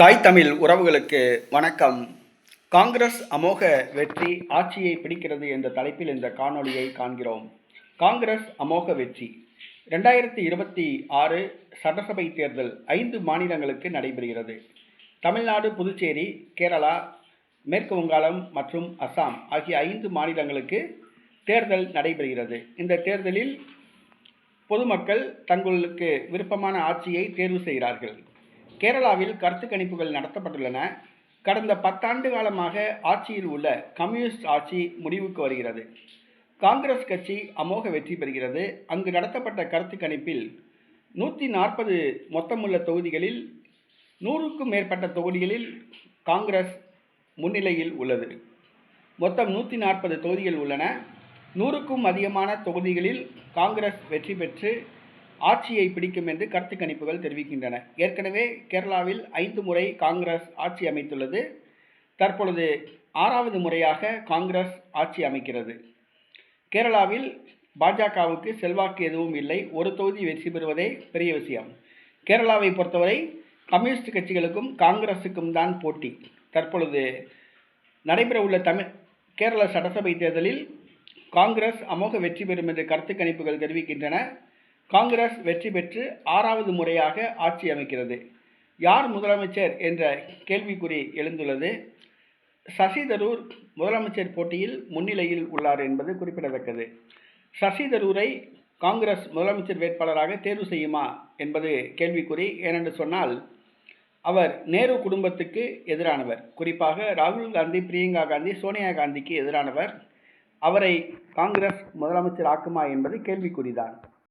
தாய் தமிழ் உறவுகளுக்கு வணக்கம். காங்கிரஸ் அமோக வெற்றி ஆட்சியை பிடிக்கிறது என்ற தலைப்பில் இந்த காணொளியை காண்கிறோம். காங்கிரஸ் அமோக வெற்றி. ரெண்டாயிரத்தி இருபத்தி ஆறு சட்டசபை தேர்தல் ஐந்து மாநிலங்களுக்கு நடைபெறுகிறது. தமிழ்நாடு புதுச்சேரி கேரளா மேற்கு வங்காளம் மற்றும் அசாம் ஆகிய ஐந்து மாநிலங்களுக்கு தேர்தல் நடைபெறுகிறது. இந்த தேர்தலில் பொதுமக்கள் தங்களுக்கு விருப்பமான ஆட்சியை தேர்வு செய்கிறார்கள். கேரளாவில் கருத்து கணிப்புகள் நடத்தப்பட்டுள்ளன. கடந்த பத்தாண்டு காலமாக ஆட்சியில் உள்ள கம்யூனிஸ்ட் ஆட்சி முடிவுக்கு வருகிறது. காங்கிரஸ் கட்சி அமோக வெற்றி பெறுகிறது. அங்கு நடத்தப்பட்ட கருத்து கணிப்பில் நூற்றி நாற்பது மொத்தமுள்ள தொகுதிகளில் நூறுக்கும் மேற்பட்ட தொகுதிகளில் காங்கிரஸ் முன்னிலையில் உள்ளது. மொத்தம் நூற்றி நாற்பது தொகுதிகள் உள்ளன. நூறுக்கும் அதிகமான தொகுதிகளில் காங்கிரஸ் வெற்றி பெற்று ஆட்சியை பிடிக்கும் என்று கருத்து கணிப்புகள் தெரிவிக்கின்றன. ஏற்கனவே கேரளாவில் ஐந்து முறை காங்கிரஸ் ஆட்சி அமைத்துள்ளது. தற்பொழுது ஆறாவது முறையாக காங்கிரஸ் ஆட்சி அமைக்கிறது. கேரளாவில் பாஜகவுக்கு செல்வாக்கு எதுவும் இல்லை. ஒரு தொகுதி வெற்றி பெறுவதே பெரிய விஷயம். கேரளாவை பொறுத்தவரை கம்யூனிஸ்ட் கட்சிகளுக்கும் காங்கிரஸுக்கும் தான் போட்டி. தற்பொழுது நடைபெறவுள்ள தமிழ் கேரள சட்டசபை தேர்தலில் காங்கிரஸ் அமோக வெற்றி பெறும் என்று கருத்து கணிப்புகள் தெரிவிக்கின்றன. காங்கிரஸ் வெற்றி பெற்று ஆறாவது முறையாக ஆட்சி அமைக்கிறது. யார் முதலமைச்சர் என்ற கேள்விக்குறி எழுந்துள்ளது. சசி தரூர் முதலமைச்சர் போட்டியில் முன்னிலையில் உள்ளார் என்பது குறிப்பிடத்தக்கது. சசி தரூரை காங்கிரஸ் முதலமைச்சர் வேட்பாளராக தேர்வு செய்யுமா என்பது கேள்விக்குறி. ஏனென்று சொன்னால் அவர் நேரு குடும்பத்துக்கு எதிரானவர். குறிப்பாக ராகுல் காந்தி பிரியங்கா காந்தி சோனியா காந்திக்கு எதிரானவர். அவரை காங்கிரஸ் முதலமைச்சர் ஆக்குமா என்பது கேள்விக்குறிதான்.